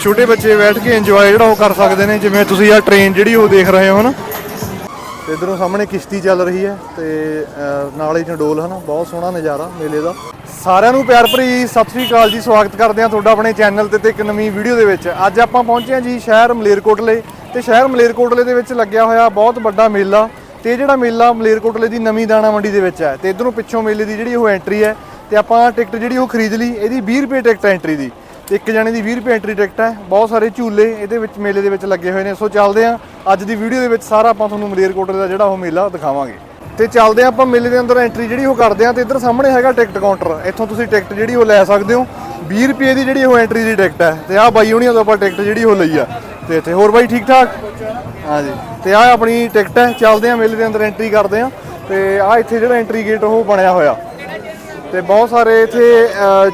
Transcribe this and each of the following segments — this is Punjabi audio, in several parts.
ਛੋਟੇ ਬੱਚੇ ਬੈਠ ਕੇ ਇੰਜੋਏ ਜਿਹੜਾ ਉਹ ਕਰ ਸਕਦੇ ਨੇ ਜਿਵੇਂ ਤੁਸੀਂ ਆ ਟ੍ਰੇਨ ਜਿਹੜੀ ਉਹ ਦੇਖ ਰਹੇ ਹੋ ਨਾ ਤੇ ਇਧਰੋਂ ਸਾਹਮਣੇ ਕਿਸ਼ਤੀ ਚੱਲ ਰਹੀ ਹੈ ਤੇ ਅ, ਨਾਲ ਹੀ ਚੰਡੋਲ ਹਨਾ ਬਹੁਤ ਸੋਹਣਾ ਨਜ਼ਾਰਾ ਮੇਲੇ ਦਾ। ਸਾਰਿਆਂ ਨੂੰ ਪਿਆਰ ਭਰੀ ਸਤਿ ਸ੍ਰੀ ਅਕਾਲ ਜੀ ਸਵਾਗਤ ਕਰਦੇ ਹਾਂ ਤੁਹਾਡਾ ਆਪਣੇ ਚੈਨਲ ਤੇ ਤੇ ਇੱਕ ਨਵੀਂ ਵੀਡੀਓ ਦੇ ਵਿੱਚ। ਅੱਜ ਆਪਾਂ ਪਹੁੰਚੇ ਹਾਂ ਜੀ ਸ਼ਹਿਰ ਮਲੇਰਕੋਟਲੇ ਤੇ ਸ਼ਹਿਰ ਮਲੇਰਕੋਟਲੇ ਦੇ ਵਿੱਚ ਲੱਗਿਆ ਹੋਇਆ ਬਹੁਤ ਵੱਡਾ ਮੇਲਾ ਤੇ ਇਹ ਜਿਹੜਾ ਮੇਲਾ ਮਲੇਰਕੋਟਲੇ ਦੀ ਨਵੀਂ ਦਾਣਾ ਮੰਡੀ ਦੇ ਵਿੱਚ ਹੈ। ਤੇ ਇਧਰੋਂ ਪਿੱਛੋਂ ਮੇਲੇ ਦੀ ਜਿਹੜੀ ਉਹ ਐਂਟਰੀ ਹੈ ਤੇ ਆਪਾਂ ਟਿਕਟ ਜਿਹੜੀ ਉਹ ਖਰੀਦ ਲਈ ਇਹਦੀ 20 ਰੁਪਏ ਟਿਕਟ ਹੈ ਐਂਟਰੀ ਦੀ। ਇੱਕ ਜਣੇ ਦੀ 20 ਰੁਪਏ ਐਂਟਰੀ ਟਿਕਟ ਹੈ, ਬਹੁਤ ਸਾਰੇ ਝੂਲੇ ਇਹਦੇ ਵਿੱਚ ਮੇਲੇ ਦੇ ਵਿੱਚ ਲੱਗੇ ਹੋਏ ਨੇ। ਸੋ ਚੱਲਦੇ ਹਾਂ, ਅੱਜ ਦੀ ਵੀਡੀਓ ਦੇ ਵਿੱਚ ਸਾਰਾ ਆਪਾਂ ਤੁਹਾਨੂੰ ਮਲੇਰਕੋਟਲੇ ਦਾ ਜਿਹੜਾ ਉਹ ਮੇਲਾ ਦਿਖਾਵਾਂਗੇ। ਤੇ ਚੱਲਦੇ ਹਾਂ ਆਪਾਂ ਮੇਲੇ ਦੇ ਅੰਦਰ ਐਂਟਰੀ ਜਿਹੜੀ ਉਹ ਕਰਦੇ ਹਾਂ, ਤੇ ਇੱਧਰ ਸਾਹਮਣੇ ਹੈਗਾ ਟਿਕਟ ਕਾਊਂਟਰ ਇੱਥੋਂ ਤੁਸੀਂ ਟਿਕਟ ਜਿਹੜੀ ਉਹ ਲੈ ਸਕਦੇ ਹੋ। 20 ਰੁਪਏ ਦੀ ਜਿਹੜੀ ਉਹ ਐਂਟਰੀ ਦੀ ਟਿਕਟ ਹੈ। ਤੇ ਆਹ ਬਾਈ ਹੁਣੀਆਂ ਤੋਂ ਆਪਾਂ ਟਿਕਟ ਜਿਹੜੀ ਉਹ ਲਈ ਆ। ਤੇ ਇੱਥੇ ਹੋਰ ਬਾਈ ਠੀਕ ਠਾਕ? ਹਾਂਜੀ। ਤੇ ਆਹ ਆਪਣੀ ਟਿਕਟ ਹੈ, ਚੱਲਦੇ ਹਾਂ ਮੇਲੇ ਦੇ ਅੰਦਰ ਐਂਟਰੀ ਕਰਦੇ ਹਾਂ। ਤੇ ਆਹ ਇੱਥੇ ਜਿਹੜਾ ਐਂਟਰੀ ਗੇਟ ਉਹ ਬਣਿਆ ਹੋਇਆ। ਤੇ ਬਹੁਤ ਸਾਰੇ ਇੱਥੇ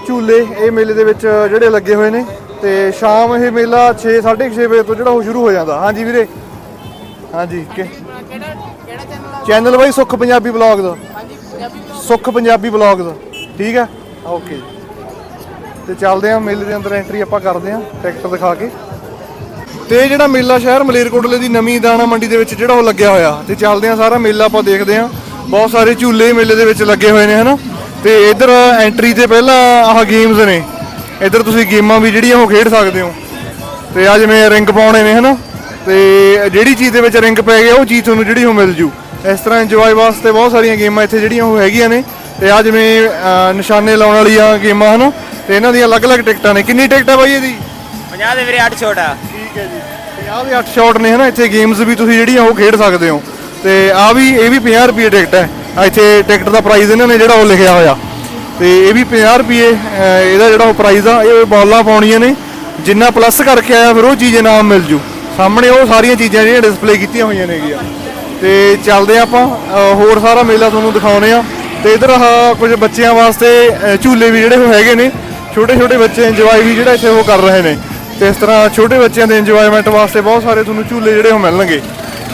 ਝੂਲੇ ਇਹ ਮੇਲੇ ਦੇ ਵਿੱਚ ਜਿਹੜੇ ਲੱਗੇ ਹੋਏ ਨੇ। ਤੇ ਸ਼ਾਮ ਇਹ ਮੇਲਾ 6 6:30 ਵਜੇ ਤੋਂ ਜਿਹੜਾ ਉਹ ਸ਼ੁਰੂ ਹੋ ਜਾਂਦਾ। ਹਾਂਜੀ ਵੀਰੇ। ਹਾਂਜੀ ਚੈਨਲ ਆ ਬਾਈ ਸੁੱਖ ਪੰਜਾਬੀ ਬਲੌਗ ਦਾ। ਹਾਂਜੀ ਪੰਜਾਬੀ ਸੁੱਖ ਪੰਜਾਬੀ ਬਲੌਗ ਦਾ। ਠੀਕ ਹੈ ਓਕੇ ਤੇ ਚੱਲਦੇ ਹਾਂ ਮੇਲੇ ਦੇ ਅੰਦਰ ਐਂਟਰੀ ਆਪਾਂ ਕਰਦੇ ਹਾਂ ਟਿਕਟ ਦਿਖਾ ਕੇ। ਤੇ ਇਹ ਜਿਹੜਾ ਮੇਲਾ ਸ਼ਹਿਰ ਮਲੇਰਕੋਟਲੇ ਦੀ ਨਵੀਂ ਦਾਣਾ ਮੰਡੀ ਦੇ ਵਿੱਚ ਜਿਹੜਾ ਉਹ ਲੱਗਿਆ ਹੋਇਆ। ਤੇ ਚੱਲਦੇ ਹਾਂ ਸਾਰਾ ਮੇਲਾ ਆਪਾਂ ਦੇਖਦੇ ਹਾਂ ਬਹੁਤ ਸਾਰੇ ਝੂਲੇ ਮੇਲੇ ਦੇ ਵਿੱਚ ਲੱਗੇ ਹੋਏ ਨੇ, ਹਨਾ? ਤੇ ਇੱਧਰ ਐਂਟਰੀ ਤੇ ਪਹਿਲਾਂ ਆਹ ਗੇਮਸ ਨੇ। ਇੱਧਰ ਤੁਸੀਂ ਗੇਮਾਂ ਵੀ ਜਿਹੜੀਆਂ ਉਹ ਖੇਡ ਸਕਦੇ ਹੋ। ਤੇ ਆ ਜਿਵੇਂ ਰਿੰਗ ਪਾਉਣੇ ਨੇ ਹਨਾ? ਤੇ ਜਿਹੜੀ ਚੀਜ਼ ਦੇ ਵਿੱਚ ਰਿੰਗ ਪੈ ਗਿਆ ਉਹ ਚੀਜ਼ ਤੁਹਾਨੂੰ ਜਿਹੜੀ ਉਹ ਮਿਲ ਜੂ। ਇਸ ਤਰ੍ਹਾਂ ਇੰਜੋਏ ਵਾਸਤੇ ਬਹੁਤ ਸਾਰੀਆਂ ਗੇਮਾਂ ਇੱਥੇ ਜਿਹੜੀਆਂ ਉਹ ਹੈਗੀਆਂ ਨੇ। ਤੇ ਆ ਜਿਵੇਂ ਨਿਸ਼ਾਨੇ ਲਾਉਣ ਵਾਲੀਆਂ ਗੇਮਾਂ ਹਨਾ? ਤੇ ਇਹਨਾਂ ਦੀਆਂ ਅਲੱਗ-ਅਲੱਗ ਟਿਕਟਾਂ ਨੇ। ਕਿੰਨੀ ਟਿਕਟ ਹੈ ਬਾਈ ਇਹਦੀ? 50 ਦੇ ਵੀਰੇ 8 ਛੋਟਾ ਠੀਕ ਹੈ ਜੀ। 50 ਦੇ 8 ਸ਼ਾਟ ਨੇ ਹਨਾ? ਇੱਥੇ ਗੇਮਸ ਵੀ ਤੁਸੀਂ ਜਿਹੜੀਆਂ ਉਹ ਖੇਡ ਸਕਦੇ ਹੋ। ਤੇ ਆ ਵੀ ਇਹ ਵੀ 50 ਰੁਪਏ ਟਿਕਟ ਹੈ। ਇੱਥੇ ਟਿਕਟ ਦਾ ਪ੍ਰਾਈਸ ਇਹਨਾਂ ਨੇ ਜਿਹੜਾ ਉਹ ਲਿਖਿਆ ਹੋਇਆ। ਤੇ ਇਹ ਵੀ 50 ਰੁਪਏ ਇਹਦਾ ਜਿਹੜਾ ਉਹ ਪ੍ਰਾਈਸ ਆ, ਇਹ ਬੋਲਾਂ ਪਾਉਣੀਆਂ ਨੇ। ਜਿੰਨਾ ਪਲੱਸ ਕਰਕੇ ਆਇਆ ਫਿਰ ਉਹ ਚੀਜ਼ ਇਨਾਮ ਮਿਲ ਜੂ। ਸਾਹਮਣੇ ਉਹ ਸਾਰੀਆਂ ਚੀਜ਼ਾਂ ਜਿਹੜੀਆਂ ਡਿਸਪਲੇ ਕੀਤੀਆਂ ਹੋਈਆਂ ਨੇਗੀਆਂ। ਤੇ ਚੱਲਦੇ ਆਪਾਂ ਹੋਰ ਸਾਰਾ ਮੇਲਾ ਤੁਹਾਨੂੰ ਦਿਖਾਉਨੇ ਆ ਤੇ ਇਧਰ ਆਹ ਕੁਝ ਬੱਚਿਆਂ ਵਾਸਤੇ ਝੂਲੇ ਵੀ ਜਿਹੜੇ ਉਹ ਹੈਗੇ ਨੇ। ਛੋਟੇ ਛੋਟੇ ਬੱਚੇ ਇੰਜੋਏ ਵੀ ਜਿਹੜਾ ਇੱਥੇ ਉਹ ਕਰ ਰਹੇ ਨੇ। ਤੇ ਇਸ ਤਰ੍ਹਾਂ ਛੋਟੇ ਬੱਚਿਆਂ ਦੇ ਇੰਜੋਏਮੈਂਟ ਵਾਸਤੇ ਬਹੁਤ ਸਾਰੇ ਤੁਹਾਨੂੰ ਝੂਲੇ ਜਿਹੜੇ ਉਹ ਮਿਲਣਗੇ।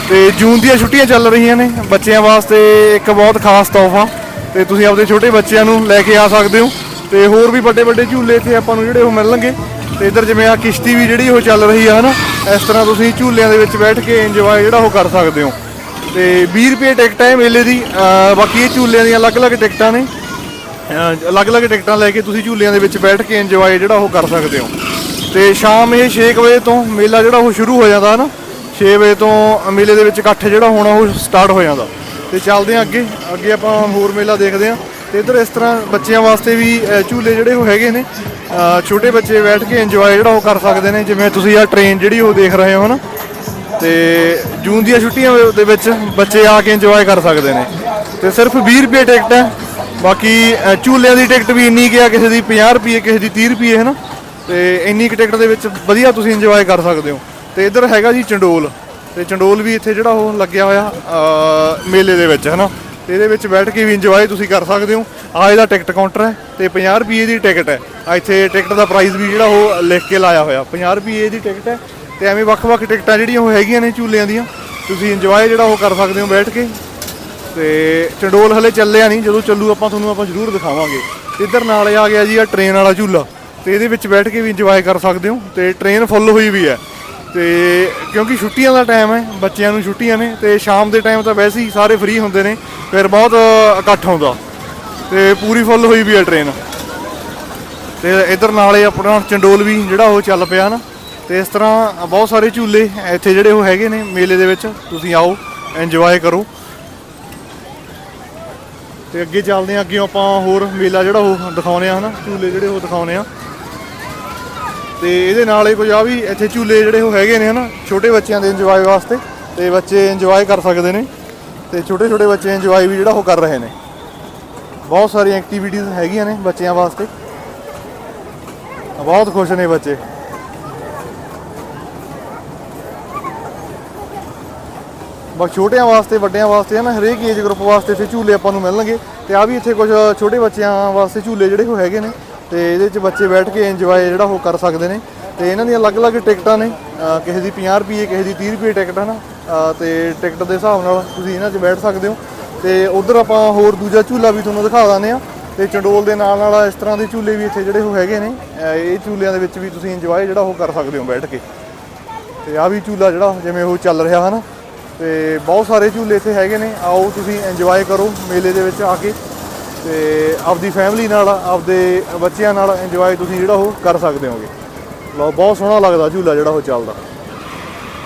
ਤੇ ਜੂਨ ਦੀਆਂ ਛੁੱਟੀਆਂ ਚੱਲ ਰਹੀਆਂ ਨੇ, ਬੱਚਿਆਂ ਵਾਸਤੇ ਇੱਕ ਬਹੁਤ ਖਾਸ ਤੋਹਫਾ। ਤੇ ਤੁਸੀਂ ਆਪਦੇ ਛੋਟੇ ਬੱਚਿਆਂ ਨੂੰ ਲੈ ਕੇ ਆ ਸਕਦੇ ਹੋ। ਤੇ ਹੋਰ ਵੀ ਵੱਡੇ ਵੱਡੇ ਝੂਲੇ ਇੱਥੇ ਆਪਾਂ ਨੂੰ ਜਿਹੜੇ ਉਹ ਮਿਲਣਗੇ। ਤੇ ਇੱਧਰ ਜਿਵੇਂ ਆ ਕਿਸ਼ਤੀ ਵੀ ਜਿਹੜੀ ਉਹ ਚੱਲ ਰਹੀ ਆ, ਹਨਾ? ਇਸ ਤਰ੍ਹਾਂ ਤੁਸੀਂ ਝੂਲਿਆਂ ਦੇ ਵਿੱਚ ਬੈਠ ਕੇ ਇੰਜੋਏ ਜਿਹੜਾ ਉਹ ਕਰ ਸਕਦੇ ਹੋ। ਤੇ 20 ਰੁਪਏ ਟਿਕਟ ਹੈ ਮੇਲੇ ਦੀ। ਬਾਕੀ ਇਹ ਝੂਲਿਆਂ ਦੀਆਂ ਅਲੱਗ-ਅਲੱਗ ਟਿਕਟਾਂ ਨੇ। ਅਲੱਗ-ਅਲੱਗ ਟਿਕਟਾਂ ਲੈ ਕੇ ਤੁਸੀਂ ਝੂਲਿਆਂ ਦੇ ਵਿੱਚ ਬੈਠ ਕੇ ਇੰਜੋਏ ਜਿਹੜਾ ਉਹ ਕਰ ਸਕਦੇ ਹੋ। ਤੇ ਸ਼ਾਮ ਇਹ 6 ਵਜੇ ਤੋਂ ਮੇਲਾ ਜਿਹੜਾ ਉਹ ਸ਼ੁਰੂ ਹੋ ਜਾਂਦਾ ਨਾ 6 ਵਜੇ ਤੋਂ ਮੇਲੇ ਦੇ ਵਿੱਚ ਇਕੱਠ ਜਿਹੜਾ ਹੋਣਾ ਉਹ ਸਟਾਰਟ ਹੋ ਜਾਂਦਾ। ਤੇ ਚੱਲਦੇ ਹਾਂ ਅੱਗੇ। ਅੱਗੇ ਆਪਾਂ ਹੋਰ ਮੇਲਾ ਦੇਖਦੇ ਹਾਂ। ਤੇ ਇੱਧਰ ਇਸ ਤਰ੍ਹਾਂ ਬੱਚਿਆਂ ਵਾਸਤੇ ਵੀ ਝੂਲੇ ਜਿਹੜੇ ਉਹ ਹੈਗੇ ਨੇ। ਛੋਟੇ ਬੱਚੇ ਬੈਠ ਕੇ ਇੰਜੋਏ ਜਿਹੜਾ ਉਹ ਕਰ ਸਕਦੇ ਨੇ। ਜਿਵੇਂ ਤੁਸੀਂ ਆ ਟ੍ਰੇਨ ਜਿਹੜੀ ਉਹ ਦੇਖ ਰਹੇ ਹੋ ਨਾ। ਤੇ ਜੂਨ ਦੀਆਂ ਛੁੱਟੀਆਂ ਦੇ ਵਿੱਚ ਬੱਚੇ ਆ ਕੇ ਇੰਜੋਏ ਕਰ ਸਕਦੇ ਨੇ। ਤੇ ਸਿਰਫ 20 ਰੁਪਏ ਟਿਕਟ ਹੈ। ਬਾਕੀ ਝੂਲਿਆਂ ਦੀ ਟਿਕਟ ਵੀ ਇੰਨੀ ਕੁ ਆ, ਕਿਸੇ ਦੀ 50 ਰੁਪਏ, ਕਿਸੇ ਦੀ 30 ਰੁਪਏ ਹੈ ਨਾ ਤੇ ਇੰਨੀ ਕੁ ਟਿਕਟ ਦੇ ਵਿੱਚ ਵਧੀਆ ਤੁਸੀਂ ਇੰਜੋਏ ਕਰ ਸਕਦੇ ਹੋ। ਤੇ ਇੱਧਰ ਹੈਗਾ ਜੀ ਚੰਡੋਲ। ਤੇ ਚੰਡੋਲ ਵੀ ਇੱਥੇ ਜਿਹੜਾ ਉਹ ਲੱਗਿਆ ਹੋਇਆ ਮੇਲੇ ਦੇ ਵਿੱਚ ਹੈ ਨਾ ਤੇ ਇਹਦੇ ਵਿੱਚ ਬੈਠ ਕੇ ਵੀ ਇੰਜੋਏ ਤੁਸੀਂ ਕਰ ਸਕਦੇ ਹੋ। ਆ ਇਹਦਾ ਟਿਕਟ ਕਾਊਂਟਰ ਹੈ ਤੇ 50 ਰੁਪਏ ਦੀ ਟਿਕਟ ਹੈ। ਆ ਇੱਥੇ ਟਿਕਟ ਦਾ ਪ੍ਰਾਈਸ ਵੀ ਜਿਹੜਾ ਉਹ ਲਿਖ ਕੇ ਲਾਇਆ ਹੋਇਆ। 50 ਰੁਪਏ ਦੀ ਟਿਕਟ ਹੈ ਤੇ ਐਵੇਂ ਵੱਖ-ਵੱਖ ਟਿਕਟਾਂ ਜਿਹੜੀਆਂ ਉਹ ਹੈਗੀਆਂ ਨੇ ਝੂਲਿਆਂ ਦੀਆਂ। ਤੁਸੀਂ ਇੰਜੋਏ ਜਿਹੜਾ ਉਹ ਕਰ ਸਕਦੇ ਹੋ ਬੈਠ ਕੇ। ਤੇ ਚੰਡੋਲ ਹਲੇ ਚੱਲਿਆ ਨਹੀਂ। ਜਦੋਂ ਚੱਲੂ ਆਪਾਂ ਤੁਹਾਨੂੰ ਆਪਾਂ ਜ਼ਰੂਰ ਦਿਖਾਵਾਂਗੇ। ਇੱਧਰ ਨਾਲ ਆ ਗਿਆ ਜੀ ਆ ਟ੍ਰੇਨ ਵਾਲਾ ਝੂਲਾ। ਤੇ ਇਹਦੇ ਵਿੱਚ ਬੈਠ ਕੇ ਵੀ ਇੰਜੋਏ ਕਰ ਸਕਦੇ ਹੋ। ਤੇ ਟ੍ਰੇਨ ਫੁੱਲ ਹੋਈ ਵੀ ਹੈ। ਤੇ ਕਿਉਂਕਿ ਛੁੱਟੀਆਂ ਦਾ ਟਾਈਮ ਹੈ, ਬੱਚਿਆਂ ਨੂੰ ਛੁੱਟੀਆਂ ਨੇ, ਤੇ ਸ਼ਾਮ ਦੇ ਟਾਈਮ ਤਾਂ ਵੈਸੇ ਹੀ ਸਾਰੇ ਫ੍ਰੀ ਹੁੰਦੇ ਨੇ, ਫਿਰ ਬਹੁਤ ਇਕੱਠ ਹੁੰਦਾ। ਤੇ ਪੂਰੀ ਫੁੱਲ ਹੋਈ ਵੀ ਹੈ ਟ੍ਰੇਨ ਤੇ ਇਧਰ ਨਾਲੇ ਆਪਣਾ ਚੰਡੋਲ ਵੀ, ਜਿਹੜਾ ਉਹ ਚੱਲ ਪਿਆ ਨਾ, ਤੇ ਇਸ ਤਰ੍ਹਾਂ ਬਹੁਤ ਸਾਰੇ ਝੂਲੇ ਇੱਥੇ ਜਿਹੜੇ ਉਹ ਹੈਗੇ ਨੇ ਮੇਲੇ ਦੇ ਵਿੱਚ, ਤੁਸੀਂ ਆਓ ਇੰਜੋਏ ਕਰੋ। ਤੇ ਅੱਗੇ ਚੱਲਦੇ ਆ ਅੱਗੇ ਆਪਾਂ ਹੋਰ ਮੇਲਾ ਜਿਹੜਾ ਉਹ ਦਿਖਾਉਨੇ ਆ ਹਨਾ, ਝੂਲੇ ਜਿਹੜੇ ਉਹ ਦਿਖਾਉਨੇ ਆ ਤੇ ਇਹਦੇ ਨਾਲ ਹੀ ਕੁਝ ਆ ਵੀ ਇੱਥੇ ਝੂਲੇ ਜਿਹੜੇ ਉਹ ਹੈਗੇ ਨੇ ਹਨਾ, ਛੋਟੇ ਬੱਚਿਆਂ ਦੇ ਇੰਜੋਏ ਵਾਸਤੇ, ਤੇ ਬੱਚੇ ਇੰਜੋਏ ਕਰ ਸਕਦੇ ਨੇ, ਤੇ ਛੋਟੇ ਛੋਟੇ ਬੱਚੇ ਇੰਜੋਏ ਵੀ ਜਿਹੜਾ ਉਹ ਕਰ ਰਹੇ ਨੇ। ਬਹੁਤ ਸਾਰੀਆਂ ਐਕਟੀਵਿਟੀਜ਼ ਹੈਗੀਆਂ ਨੇ ਬੱਚਿਆਂ ਵਾਸਤੇ। ਬਹੁਤ ਖੁਸ਼ ਨੇ ਬੱਚੇ। ਬਸ ਛੋਟਿਆਂ ਵਾਸਤੇ, ਵੱਡਿਆਂ ਵਾਸਤੇ ਹੈ ਨਾ ਹਰੇਕ ਏਜ ਗਰੁੱਪ ਵਾਸਤੇ ਇੱਥੇ ਝੂਲੇ ਆਪਾਂ ਨੂੰ ਮਿਲਣਗੇ, ਤੇ ਆ ਵੀ ਇੱਥੇ ਕੁਝ ਛੋਟੇ ਬੱਚਿਆਂ ਵਾਸਤੇ ਝੂਲੇ ਜਿਹੜੇ ਉਹ ਹੈਗੇ ਨੇ ਤੇ ਇਹਦੇ 'ਚ ਬੱਚੇ ਬੈਠ ਕੇ ਇੰਜੋਏ ਜਿਹੜਾ ਉਹ ਕਰ ਸਕਦੇ ਨੇ। ਤੇ ਇਹਨਾਂ ਦੀਆਂ ਅਲੱਗ-ਅਲੱਗ ਟਿਕਟਾਂ ਨੇ। ਕਿਸੇ ਦੀ 50 ਰੁਪਏ ਕਿਸੇ ਦੀ 30 ਰੁਪਏ ਟਿਕਟ ਹੈ ਨਾ ਅਹ ਤੇ ਟਿਕਟ ਦੇ ਹਿਸਾਬ ਨਾਲ ਤੁਸੀਂ ਇਹਨਾਂ 'ਚ ਬੈਠ ਸਕਦੇ ਹੋ। ਤੇ ਉਧਰ ਆਪਾਂ ਹੋਰ ਦੂਜਾ ਝੂਲਾ ਵੀ ਤੁਹਾਨੂੰ ਦਿਖਾ ਦਾਂਦੇ ਆ ਤੇ ਚੰਡੋਲ ਦੇ ਨਾਲ ਨਾਲ ਇਸ ਤਰ੍ਹਾਂ ਦੇ ਝੂਲੇ ਵੀ ਇੱਥੇ ਜਿਹੜੇ ਉਹ ਹੈਗੇ ਨੇ। ਇਹ ਝੂਲਿਆਂ ਦੇ ਵਿੱਚ ਵੀ ਤੁਸੀਂ ਇੰਜੋਏ ਜਿਹੜਾ ਉਹ ਕਰ ਸਕਦੇ ਹੋ ਬੈਠ ਕੇ। ਤੇ ਆ ਵੀ ਝੂਲਾ ਜਿਹੜਾ ਜਿਵੇਂ ਉਹ ਚੱਲ ਰਿਹਾ, ਹਨ? ਤੇ ਬਹੁਤ ਸਾਰੇ ਝੂਲੇ ਇੱਥੇ ਹੈਗੇ ਨੇ। ਆਓ ਤੁਸੀਂ ਇੰਜੋਏ ਕਰੋ ਮੇਲੇ ਦੇ ਵਿੱਚ ਆ ਕੇ। ਤੇ ਆਪਦੀ ਫੈਮਿਲੀ ਨਾਲ, ਆਪਦੇ ਬੱਚਿਆਂ ਨਾਲ ਇੰਜੋਏ ਤੁਸੀਂ ਜਿਹੜਾ ਉਹ ਕਰ ਸਕਦੇ ਹੋਗੇ। ਲਓ, ਬਹੁਤ ਸੋਹਣਾ ਲੱਗਦਾ ਝੂਲਾ ਜਿਹੜਾ ਉਹ ਚੱਲਦਾ।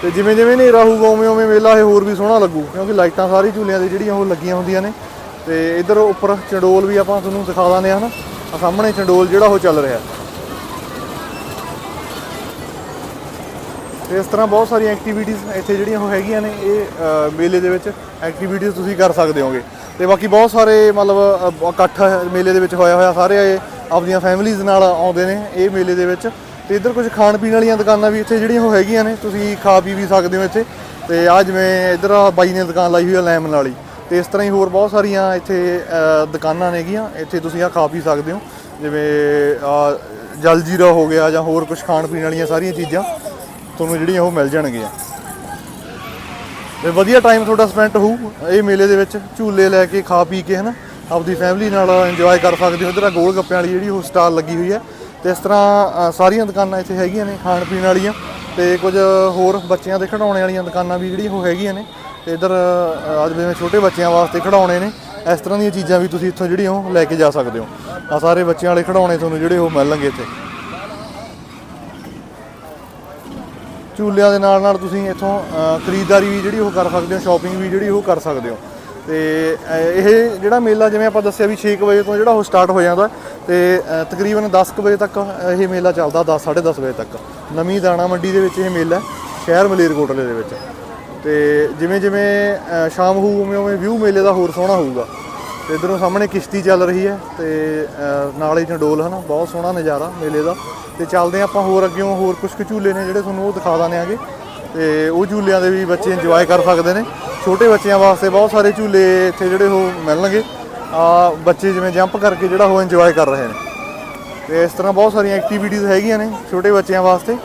ਤੇ ਜਿਵੇਂ ਜਿਵੇਂ ਹਨੇਰਾ ਹੋਊਗਾ ਉਵੇਂ ਉਵੇਂ ਮੇਲਾ ਇਹ ਹੋਰ ਵੀ ਸੋਹਣਾ ਲੱਗੂ, ਕਿਉਂਕਿ ਲਾਈਟਾਂ ਸਾਰੀ ਝੂਲਿਆਂ ਦੇ ਜਿਹੜੀਆਂ ਉਹ ਲੱਗੀਆਂ ਹੁੰਦੀਆਂ ਨੇ। ਤੇ ਇਧਰ ਉੱਪਰ ਚੰਡੋਲ ਵੀ ਆਪਾਂ ਤੁਹਾਨੂੰ ਦਿਖਾ ਦਾਂਦੇ ਆ ਹਨਾ। ਆ ਸਾਹਮਣੇ ਚੰਡੋਲ ਜਿਹੜਾ ਉਹ ਚੱਲ ਰਿਹਾ। ਤੇ ਇਸ ਤਰ੍ਹਾਂ ਬਹੁਤ ਸਾਰੀਆਂ ਐਕਟੀਵਿਟੀਜ਼ ਇੱਥੇ ਜਿਹੜੀਆਂ ਉਹ ਹੈਗੀਆਂ ਨੇ, ਇਹ ਮੇਲੇ ਦੇ ਵਿੱਚ ਐਕਟੀਵਿਟੀਜ਼ ਤੁਸੀਂ ਕਰ ਸਕਦੇ ਹੋਗੇ। ਤੇ ਬਾਕੀ ਬਹੁਤ ਸਾਰੇ ਮਤਲਬ ਅ, ਇਕੱਠ ਮੇਲੇ ਦੇ ਵਿੱਚ ਹੋਇਆ ਹੋਇਆ ਸਾਰੇ ਇਹ ਆਪਦੀਆਂ ਫੈਮਿਲੀਜ਼ ਨਾਲ ਆਉਂਦੇ ਨੇ ਇਹ ਮੇਲੇ ਦੇ ਵਿੱਚ। ਤੇ ਇੱਧਰ ਕੁਝ ਖਾਣ ਪੀਣ ਵਾਲੀਆਂ ਦੁਕਾਨਾਂ ਵੀ ਇੱਥੇ ਜਿਹੜੀਆਂ ਉਹ ਹੈਗੀਆਂ ਨੇ ਤੁਸੀਂ ਖਾ ਪੀ ਵੀ ਸਕਦੇ ਹੋ ਇੱਥੇ। ਤੇ ਆ ਜਿਵੇਂ ਇੱਧਰ ਆਹ ਬਾਈ ਨੇ ਦੁਕਾਨ ਲਾਈ ਹੋਈ ਆ ਲੈਮਨ ਵਾਲੀ। ਤੇ ਇਸ ਤਰ੍ਹਾਂ ਹੀ ਹੋਰ ਬਹੁਤ ਸਾਰੀਆਂ ਇੱਥੇ ਅ, ਦੁਕਾਨਾਂ ਨੇਗੀਆਂ ਇੱਥੇ ਤੁਸੀਂ ਆ ਖਾ ਪੀ ਸਕਦੇ ਹੋ। ਜਿਵੇਂ ਆ ਜਲ ਜੀਰਾ ਹੋ ਗਿਆ ਜਾਂ ਹੋਰ ਕੁਝ ਖਾਣ ਪੀਣ ਵਾਲੀਆਂ ਸਾਰੀਆਂ ਚੀਜ਼ਾਂ ਤੁਹਾਨੂੰ ਜਿਹੜੀਆਂ ਉਹ ਮਿਲ ਜਾਣਗੀਆਂ। ਤੇ ਵਧੀਆ ਟਾਈਮ ਤੁਹਾਡਾ ਸਪੈਂਡ ਹੋਊ, ਇਹ ਮੇਲੇ ਦੇ ਵਿੱਚ ਝੂਲੇ ਲੈ ਕੇ ਖਾ ਪੀ ਕੇ, ਹਨਾ? ਆਪਦੀ ਫੈਮਿਲੀ ਨਾਲ ਇੰਜੋਏ ਕਰ ਸਕਦੇ ਹੋ। ਇਧਰ ਆ ਗੋਲ ਗੱਪਿਆਂ ਵਾਲੀ ਜਿਹੜੀ ਉਹ ਸਟਾਲ ਲੱਗੀ ਹੋਈ ਹੈ। ਤੇ ਇਸ ਤਰ੍ਹਾਂ ਸਾਰੀਆਂ ਦੁਕਾਨਾਂ ਇੱਥੇ ਹੈਗੀਆਂ ਨੇ ਖਾਣ ਪੀਣ ਵਾਲੀਆਂ। ਤੇ ਕੁਝ ਹੋਰ ਬੱਚਿਆਂ ਦੇ ਖਿਡੌਣੇ ਵਾਲੀਆਂ ਦੁਕਾਨਾਂ ਵੀ ਜਿਹੜੀਆਂ ਉਹ ਹੈਗੀਆਂ ਨੇ। ਤੇ ਇਧਰ ਅੱਜ ਜਿਵੇਂ ਛੋਟੇ ਬੱਚਿਆਂ ਵਾਸਤੇ ਖਿਡੌਣੇ ਨੇ, ਇਸ ਤਰ੍ਹਾਂ ਦੀਆਂ ਚੀਜ਼ਾਂ ਵੀ ਤੁਸੀਂ ਇੱਥੋਂ ਜਿਹੜੀਆਂ ਉਹ ਲੈ ਕੇ ਜਾ ਸਕਦੇ ਹੋ। ਆ ਸਾਰੇ ਬੱਚਿਆਂ ਵਾਲੇ ਖਿਡੌਣੇ ਤੁਹਾਨੂੰ ਜਿਹੜੇ ਉਹ ਮਿਲਣਗੇ ਇੱਥੇ। ਝੂਲਿਆਂ ਦੇ ਨਾਲ ਨਾਲ ਤੁਸੀਂ ਇੱਥੋਂ ਖਰੀਦਦਾਰੀ ਵੀ ਜਿਹੜੀ ਉਹ ਕਰ ਸਕਦੇ ਹੋ ਸ਼ਾਪਿੰਗ ਵੀ ਜਿਹੜੀ ਉਹ ਕਰ ਸਕਦੇ ਹੋ। ਤੇ ਇਹ ਜਿਹੜਾ ਮੇਲਾ ਜਿਵੇਂ ਆਪਾਂ ਦੱਸਿਆ ਵੀ 6 ਵਜੇ ਤੋਂ ਜਿਹੜਾ ਉਹ ਸਟਾਰਟ ਹੋ ਜਾਂਦਾ, ਤੇ ਤਕਰੀਬਨ 10 ਕੁ ਵਜੇ ਤੱਕ ਇਹ ਮੇਲਾ ਚੱਲਦਾ 10 10:30 ਵਜੇ ਤੱਕ। ਨਵੀਂ ਦਾਣਾ ਮੰਡੀ ਦੇ ਵਿੱਚ ਇਹ ਮੇਲਾ ਸ਼ਹਿਰ ਮਲੇਰਕੋਟਲੇ ਦੇ ਵਿੱਚ। ਤੇ ਜਿਵੇਂ ਜਿਵੇਂ ਸ਼ਾਮ ਹੋਊ ਉਵੇਂ ਉਵੇਂ ਵਿਊ ਮੇਲੇ ਦਾ ਹੋਰ ਸੋਹਣਾ ਹੋਊਗਾ। ਤੇ ਇਧਰੋਂ ਸਾਹਮਣੇ ਕਿਸ਼ਤੀ ਚੱਲ ਰਹੀ ਹੈ ਤੇ ਨਾਲ ਹੀ ਚੰਡੋਲ ਹਨਾ, ਬਹੁਤ ਸੋਹਣਾ ਨਜ਼ਾਰਾ ਮੇਲੇ ਦਾ। ਤੇ ਚੱਲਦੇ ਹਾਂ ਆਪਾਂ ਹੋਰ ਅੱਗੇ ਹੋਰ ਕੁਝ ਕੁ ਝੂਲੇ ਨੇ ਜਿਹੜੇ ਤੁਹਾਨੂੰ ਉਹ ਦਿਖਾ ਦਾਂਗੇ ਆਗੇ ਤੇ ਉਹ ਝੂਲਿਆਂ ਦੇ ਵੀ ਬੱਚੇ ਇੰਜੋਏ ਕਰ ਸਕਦੇ ਨੇ। ਛੋਟੇ ਬੱਚਿਆਂ ਵਾਸਤੇ ਬਹੁਤ ਸਾਰੇ ਝੂਲੇ ਇੱਥੇ ਜਿਹੜੇ ਉਹ ਮਿਲਣਗੇ। ਆ ਬੱਚੇ ਜਿਵੇਂ ਜੰਪ ਕਰਕੇ ਜਿਹੜਾ ਉਹ ਇੰਜੋਏ ਕਰ ਰਹੇ ਨੇ। ਤੇ ਇਸ ਤਰ੍ਹਾਂ ਬਹੁਤ ਸਾਰੀਆਂ ਐਕਟੀਵਿਟੀਜ਼ ਹੈਗੀਆਂ ਨੇ ਛੋਟੇ ਬੱਚਿਆਂ ਵਾਸਤੇ।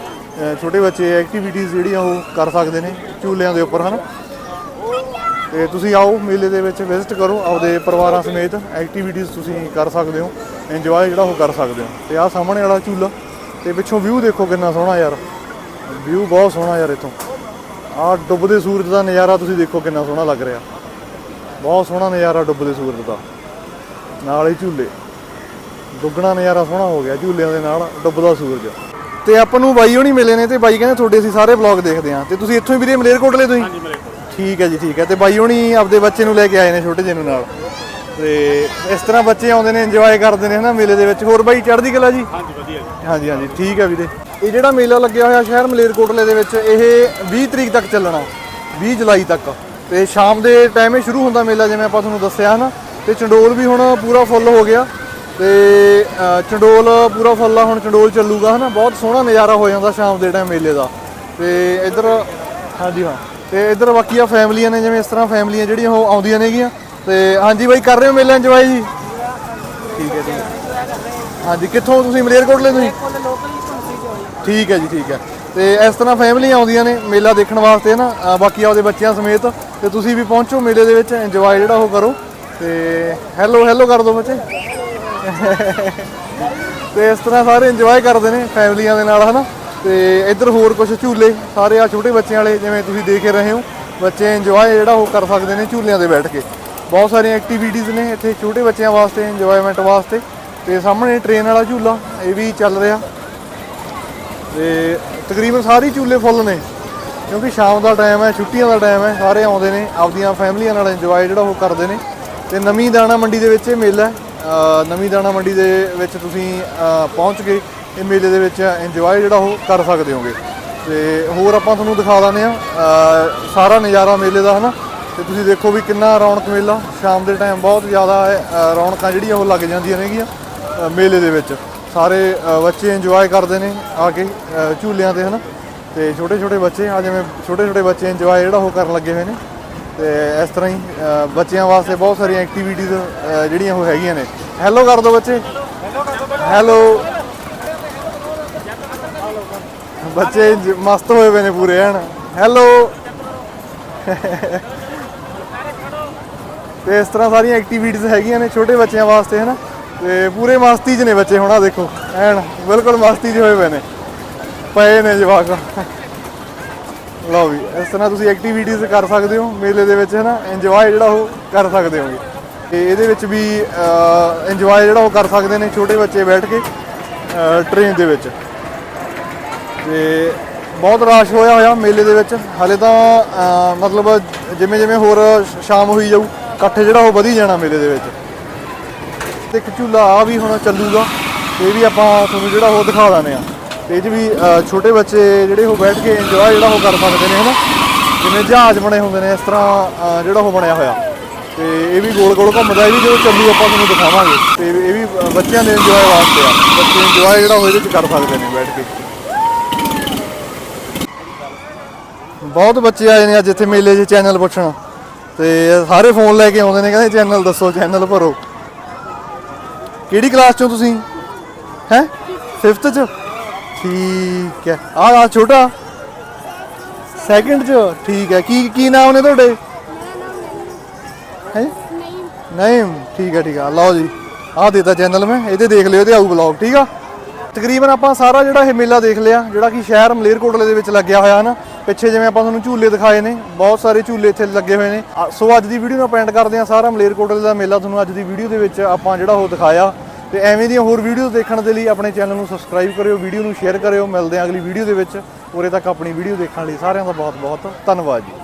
ਛੋਟੇ ਬੱਚੇ ਐਕਟੀਵਿਟੀਜ਼ ਜਿਹੜੀਆਂ ਉਹ ਕਰ ਸਕਦੇ ਨੇ ਝੂਲਿਆਂ ਦੇ ਉੱਪਰ, ਹਨ। ਤੇ ਤੁਸੀਂ ਆਓ, ਮੇਲੇ ਦੇ ਵਿੱਚ ਵਿਜ਼ਿਟ ਕਰੋ, ਆਪਦੇ ਪਰਿਵਾਰਾਂ ਸਮੇਤ ਐਕਟੀਵਿਟੀਜ਼ ਤੁਸੀਂ ਕਰ ਸਕਦੇ ਹੋ ਇੰਜੋਏ ਜਿਹੜਾ ਉਹ ਕਰ ਸਕਦੇ ਹੋ। ਤੇ ਆਹ ਸਾਹਮਣੇ ਵਾਲਾ ਝੂਲਾ, ਤੇ ਪਿੱਛੋਂ ਵਿਊ ਦੇਖੋ ਕਿੰਨਾ ਸੋਹਣਾ ਯਾਰ। ਵਿਊ ਬਹੁਤ ਸੋਹਣਾ ਯਾਰ ਇੱਥੋਂ। ਆਹ ਡੁੱਬਦੇ ਸੂਰਜ ਦਾ ਨਜ਼ਾਰਾ ਤੁਸੀਂ ਦੇਖੋ ਕਿੰਨਾ ਸੋਹਣਾ ਲੱਗ ਰਿਹਾ। ਬਹੁਤ ਸੋਹਣਾ ਨਜ਼ਾਰਾ ਡੁੱਬਦੇ ਸੂਰਜ ਦਾ। ਨਾਲ ਹੀ ਝੂਲੇ। ਦੁੱਗਣਾ ਨਜ਼ਾਰਾ ਸੋਹਣਾ ਹੋ ਗਿਆ ਝੂਲਿਆਂ ਦੇ ਨਾਲ ਡੁੱਬਦਾ ਸੂਰਜ। ਤੇ ਆਪਾਂ ਨੂੰ ਬਾਈ ਹੋਣੀ ਮਿਲੇ ਨੇ ਤੇ ਬਾਈ ਕਹਿੰਦੇ ਤੁਹਾਡੇ ਅਸੀਂ ਸਾਰੇ ਵਲੌਗ ਦੇਖਦੇ ਆਂ ਤੇ ਤੁਸੀਂ ਇੱਥੋਂ ਹੀ ਵੀਰੇ ਮਲੇਰਕੋਟਲੇ ਤੋਂ ਹੀ? ਠੀਕ ਹੈ ਜੀ ਠੀਕ ਹੈ। ਤੇ ਬਾਈ ਹੋਣੀ ਆਪਦੇ ਬੱਚੇ ਨੂੰ ਲੈ ਕੇ ਆਏ ਨੇ ਛੋਟੇ ਜਿਹੇ ਨੂੰ ਨਾਲ। ਤੇ ਇਸ ਤਰ੍ਹਾਂ ਬੱਚੇ ਆਉਂਦੇ ਨੇ ਇੰਜੋਏ ਕਰਦੇ ਨੇ ਹਨਾ ਮੇਲੇ ਦੇ ਵਿੱਚ। ਹੋਰ ਬਾਈ ਚੜ੍ਹਦੀ ਕਲਾ ਜੀ? ਹਾਂਜੀ ਵਧੀਆ ਜੀ। ਹਾਂਜੀ ਹਾਂਜੀ ਠੀਕ ਹੈ ਵੀਰੇ। ਇਹ ਜਿਹੜਾ ਮੇਲਾ ਲੱਗਿਆ ਹੋਇਆ ਸ਼ਹਿਰ ਮਲੇਰਕੋਟਲੇ ਦੇ ਵਿੱਚ ਇਹ 20 ਤਰੀਕ ਤੱਕ ਚੱਲਣਾ। 20 ਜੁਲਾਈ ਤੱਕ। ਤੇ ਸ਼ਾਮ ਦੇ ਟਾਈਮ ਇਹ ਸ਼ੁਰੂ ਹੁੰਦਾ ਮੇਲਾ ਜਿਵੇਂ ਆਪਾਂ ਤੁਹਾਨੂੰ ਦੱਸਿਆ ਹਨਾ। ਤੇ ਚੰਡੋਲ ਵੀ ਹੁਣ ਪੂਰਾ ਫੁੱਲ ਹੋ ਗਿਆ। ਤੇ ਚੰਡੋਲ ਪੂਰਾ ਫੁੱਲ ਆ ਹੁਣ ਚੰਡੋਲ ਚੱਲੂਗਾ ਹਨਾ। ਬਹੁਤ ਸੋਹਣਾ ਨਜ਼ਾਰਾ ਹੋ ਜਾਂਦਾ ਸ਼ਾਮ ਦੇ ਟਾਈਮ ਮੇਲੇ ਦਾ। ਤੇ ਇੱਧਰ ਹਾਂਜੀ ਹਾਂ। ਤੇ ਇੱਧਰ ਬਾਕੀ ਆ ਫੈਮਲੀਆਂ ਨੇ, ਜਿਵੇਂ ਇਸ ਤਰ੍ਹਾਂ ਫੈਮਲੀਆਂ ਜਿਹੜੀਆਂ ਉਹ ਆਉਂਦੀਆਂ ਨੇਗੀਆਂ। ਤੇ ਹਾਂਜੀ ਬਾਈ, ਕਰ ਰਹੇ ਹੋ ਮੇਲਾ ਇੰਜੋਏ ਜੀ? ਠੀਕ ਹੈ ਜੀ। ਹਾਂਜੀ, ਕਿੱਥੋਂ ਤੁਸੀਂ, ਮਲੇਰਕੋਟਲੇ ਤੋਂ ਜੀ? ਠੀਕ ਹੈ ਜੀ, ਠੀਕ ਹੈ। ਤੇ ਇਸ ਤਰ੍ਹਾਂ ਫੈਮਲੀਆਂ ਆਉਂਦੀਆਂ ਨੇ ਮੇਲਾ ਦੇਖਣ ਵਾਸਤੇ ਨਾ ਬਾਕੀ ਆਪਦੇ ਬੱਚਿਆਂ ਸਮੇਤ। ਤੇ ਤੁਸੀਂ ਵੀ ਪਹੁੰਚੋ ਮੇਲੇ ਦੇ ਵਿੱਚ ਇੰਜੋਏ ਜਿਹੜਾ ਉਹ ਕਰੋ। ਤੇ ਹੈਲੋ ਹੈਲੋ ਕਰ ਦਿਓ ਬੱਚੇ। ਤੇ ਇਸ ਤਰ੍ਹਾਂ ਸਾਰੇ ਇੰਜੋਏ ਕਰਦੇ ਨੇ ਫੈਮਲੀਆਂ ਦੇ ਨਾਲ, ਹਨਾ? ਤੇ ਇੱਧਰ ਹੋਰ ਕੁਝ ਝੂਲੇ, ਸਾਰੇ ਆ ਛੋਟੇ ਬੱਚਿਆਂ ਵਾਲੇ ਜਿਵੇਂ ਤੁਸੀਂ ਦੇਖ ਰਹੇ ਹੋ, ਬੱਚੇ ਇੰਜੋਏ ਜਿਹੜਾ ਉਹ ਕਰ ਸਕਦੇ ਨੇ ਝੂਲਿਆਂ ਤੇ ਬੈਠ ਕੇ। ਬਹੁਤ ਸਾਰੀਆਂ ਐਕਟੀਵਿਟੀਜ਼ ਨੇ ਇੱਥੇ ਛੋਟੇ ਬੱਚਿਆਂ ਵਾਸਤੇ ਇੰਜੋਇਮੈਂਟ ਵਾਸਤੇ। ਤੇ ਸਾਹਮਣੇ ਟ੍ਰੇਨ ਵਾਲਾ ਝੂਲਾ, ਇਹ ਵੀ ਚੱਲ ਰਿਹਾ। ਤੇ ਤਕਰੀਬਨ ਸਾਰੇ ਝੂਲੇ ਫੁੱਲ ਨੇ, ਕਿਉਂਕਿ ਸ਼ਾਮ ਦਾ ਟਾਈਮ ਹੈ, ਛੁੱਟੀਆਂ ਦਾ ਟਾਈਮ ਹੈ, ਸਾਰੇ ਆਉਂਦੇ ਨੇ, ਆਪਦੀਆਂ ਫੈਮਲੀਆਂ ਨਾਲ ਇੰਜੋਏ ਜਿਹੜਾ ਉਹ ਕਰਦੇ ਨੇ। ਤੇ ਨਵੀਂ ਦਾਣਾ ਮੰਡੀ ਦੇ ਵਿੱਚ ਇਹ ਮੇਲਾ ਹੈ। ਨਵੀਂ ਦਾਣਾ ਮੰਡੀ ਦੇ ਵਿੱਚ ਤੁਸੀਂ ਪਹੁੰਚ ਕੇ ਇਹ ਮੇਲੇ ਦੇ ਵਿੱਚ ਇੰਜੋਏ ਜਿਹੜਾ ਉਹ ਕਰ ਸਕਦੇ ਹੋਗੇ। ਤੇ ਹੋਰ ਆਪਾਂ ਤੁਹਾਨੂੰ ਦਿਖਾ ਦਿੰਦੇ ਆ ਸਾਰਾ ਨਜ਼ਾਰਾ ਮੇਲੇ ਦਾ, ਹਨਾ? ਤੇ ਤੁਸੀਂ ਦੇਖੋ ਵੀ ਕਿੰਨਾ ਰੌਣਕ ਮੇਲਾ, ਸ਼ਾਮ ਦੇ ਟਾਈਮ ਬਹੁਤ ਜ਼ਿਆਦਾ ਰੌਣਕਾਂ ਜਿਹੜੀਆਂ ਉਹ ਲੱਗ ਜਾਂਦੀਆਂ ਨੇਗੀਆਂ ਮੇਲੇ ਦੇ ਵਿੱਚ। ਸਾਰੇ ਬੱਚੇ ਇੰਜੋਏ ਕਰਦੇ ਨੇ ਆ ਕੇ ਝੂਲਿਆਂ ਤੇ, ਹਨਾ? ਤੇ ਛੋਟੇ ਛੋਟੇ ਬੱਚੇ, ਆ ਜਿਵੇਂ ਛੋਟੇ ਛੋਟੇ ਬੱਚੇ ਇੰਜੋਏ ਜਿਹੜਾ ਉਹ ਕਰਨ ਲੱਗੇ ਹੋਏ ਨੇ। ਤੇ ਇਸ ਤਰ੍ਹਾਂ ਹੀ ਬੱਚਿਆਂ ਵਾਸਤੇ ਬਹੁਤ ਸਾਰੀਆਂ ਐਕਟੀਵਿਟੀਜ਼ ਜਿਹੜੀਆਂ ਉਹ ਹੈਗੀਆਂ ਨੇ। ਹੈਲੋ ਕਰ ਦਿਓ ਬੱਚੇ। ਹੈਲੋ ਬੱਚੇ ਜ- ਮਸਤ ਹੋਏ ਪਏ ਨੇ ਪੂਰੇ, ਹਨ? ਹੈਲੋ ਤੇ ਇਸ ਤਰ੍ਹਾਂ ਸਾਰੀਆਂ ਐਕਟੀਵਿਟੀਜ਼ ਹੈਗੀਆਂ ਨੇ ਛੋਟੇ ਬੱਚਿਆਂ ਵਾਸਤੇ, ਹਨਾ? ਤੇ ਪੂਰੇ ਮਸਤੀ 'ਚ ਨੇ ਬੱਚੇ ਹੁਣ ਆ ਦੇਖੋ, ਐਨ, ਬਿਲਕੁਲ ਮਸਤੀ 'ਚ ਹੋਏ ਪਏ ਨੇ। ਪਏ ਨੇ ਜਵਾਕ। ਲਓ ਵੀ, ਇਸ ਤਰ੍ਹਾਂ ਤੁਸੀਂ ਐਕਟੀਵਿਟੀਜ਼ ਕਰ ਸਕਦੇ ਹੋ ਮੇਲੇ ਦੇ ਵਿੱਚ ਹੈ ਨਾ ਇੰਜੋਏ ਜਿਹੜਾ ਉਹ ਕਰ ਸਕਦੇ ਹੋਗੇ। ਤੇ ਇਹਦੇ ਵਿੱਚ ਵੀ ਇੰਜੋਏ ਜਿਹੜਾ ਉਹ ਕਰ ਸਕਦੇ ਨੇ ਛੋਟੇ ਬੱਚੇ ਬੈਠ ਕੇ ਟ੍ਰੇਨ ਦੇ ਵਿੱਚ। ਤੇ ਬਹੁਤ ਰਾਸ਼ ਹੋਇਆ ਹੋਇਆ ਮੇਲੇ ਦੇ ਵਿੱਚ। ਹਾਲੇ ਤਾਂ ਮਤਲਬ ਜਿਵੇਂ ਜਿਵੇਂ ਹੋਰ ਸ਼ਾਮ ਹੋਈ ਜਾਊ, ਇਕੱਠ ਜਿਹੜਾ ਉਹ ਵਧੀ ਜਾਣਾ ਮੇਲੇ ਦੇ ਵਿੱਚ। ਤੇ ਇੱਕ ਝੂਲਾ ਆ ਵੀ ਹੁਣ ਚੱਲੂਗਾ ਤੇ ਇਹ ਵੀ ਆਪਾਂ ਤੁਹਾਨੂੰ ਜਿਹੜਾ ਉਹ ਦਿਖਾ ਦਾਨੇ ਆ ਤੇ ਇਹ 'ਚ ਵੀ ਛੋਟੇ ਬੱਚੇ ਜਿਹੜੇ ਉਹ ਬੈਠ ਕੇ ਇੰਜੋਏ ਜਿਹੜਾ ਉਹ ਕਰ ਸਕਦੇ ਨੇ, ਹਨਾ? ਜਿਵੇਂ ਜਹਾਜ਼ ਬਣੇ ਹੁੰਦੇ ਨੇ, ਇਸ ਤਰ੍ਹਾਂ ਜਿਹੜਾ ਉਹ ਬਣਿਆ ਹੋਇਆ। ਤੇ ਇਹ ਵੀ ਗੋਲ ਗੋਲ ਘੁੰਮਦਾ, ਇਹ ਵੀ ਜਦੋਂ ਚੱਲੂ ਆਪਾਂ ਤੁਹਾਨੂੰ ਦਿਖਾਵਾਂਗੇ। ਤੇ ਇਹ ਵੀ ਬੱਚਿਆਂ ਦੇ ਇੰਜੋਏ ਵਾਸਤੇ ਆ। ਬੱਚੇ ਇੰਜੋਏ ਜਿਹੜਾ ਉਹ ਇਹਦੇ 'ਚ ਕਰ ਸਕਦੇ ਨੇ ਬੈਠ ਕੇ। ਬਹੁਤ ਬੱਚੇ ਆਏ ਨੇ ਅੱਜ ਇੱਥੇ ਮੇਲੇ 'ਚ ਚੈਨਲ ਪੁੱਛਣ। ਤੇ ਸਾਰੇ ਫੋਨ ਲੈ ਕੇ ਆਉਂਦੇ ਨੇ, ਕਹਿੰਦੇ ਚੈਨਲ ਦੱਸੋ, ਚੈਨਲ ਭਰੋ। ਕਿਹੜੀ ਕਲਾਸ ਚੋਂ ਤੁਸੀਂ? ਹੈ? 5th ਚ? ਠੀਕ ਹੈ। ਆ ਆ ਛੋਟਾ? ਸੈਕਿੰਡ ਚ? ਠੀਕ ਹੈ। ਕੀ ਕੀ ਨਾਮ ਨੇ ਤੁਹਾਡੇ? ਹੈ? ਨਹੀਂ ਠੀਕ ਹੈ ਠੀਕ ਹੈ। ਲਓ ਜੀ। ਆਹ ਦੇਤਾ ਚੈਨਲ ਮੈਂ। ਇਹਦੇ ਦੇਖ ਲਿਓ ਤੇ ਆਊ ਬਲੌਗ ਠੀਕ ਆ? ਤਕਰੀਬਨ ਆਪਾਂ ਸਾਰਾ ਜਿਹੜਾ ਇਹ ਮੇਲਾ ਦੇਖ ਲਿਆ, ਜਿਹੜਾ ਕਿ ਸ਼ਹਿਰ ਮਲੇਰਕੋਟਲੇ ਦੇ ਵਿੱਚ ਲੱਗਿਆ ਹੋਇਆ ਹੈ ਨਾ ਪਿੱਛੇ ਜਿਵੇਂ ਆਪਾਂ ਤੁਹਾਨੂੰ ਝੂਲੇ ਦਿਖਾਏ ਨੇ ਬਹੁਤ ਸਾਰੇ ਝੂਲੇ ਇੱਥੇ ਲੱਗੇ ਹੋਏ ਨੇ। ਆ, ਸੋ ਅੱਜ ਦੀ ਵੀਡੀਓ ਨੂੰ ਆਪਾਂ ਕਰਦੇ ਹਾਂ। ਸਾਰਾ ਮਲੇਰਕੋਟਲੇ ਦਾ ਮੇਲਾ ਤੁਹਾਨੂੰ ਅੱਜ ਦੀ ਵੀਡੀਓ ਦੇ ਵਿੱਚ ਆਪਾਂ ਜਿਹੜਾ ਉਹ ਦਿਖਾਇਆ। ਤੇ ਐਵੇਂ ਦੀਆਂ ਹੋਰ ਵੀਡੀਓਜ਼ ਦੇਖਣ ਦੇ ਲਈ ਆਪਣੇ ਚੈਨਲ ਨੂੰ ਸਬਸਕ੍ਰਾਈਬ ਕਰਿਓ ਵੀਡੀਓ ਨੂੰ ਸ਼ੇਅਰ ਕਰਿਓ। ਮਿਲਦੇ ਹਾਂ ਅਗਲੀ ਵੀਡੀਓ ਦੇ ਵਿੱਚ। ਉਰੇ ਤੱਕ ਆਪਣੀ ਵੀਡੀਓ ਦੇਖਣ ਲਈ ਸਾਰਿਆਂ ਦਾ ਬਹੁਤ ਬਹੁਤ ਧੰਨਵਾਦ ਜੀ।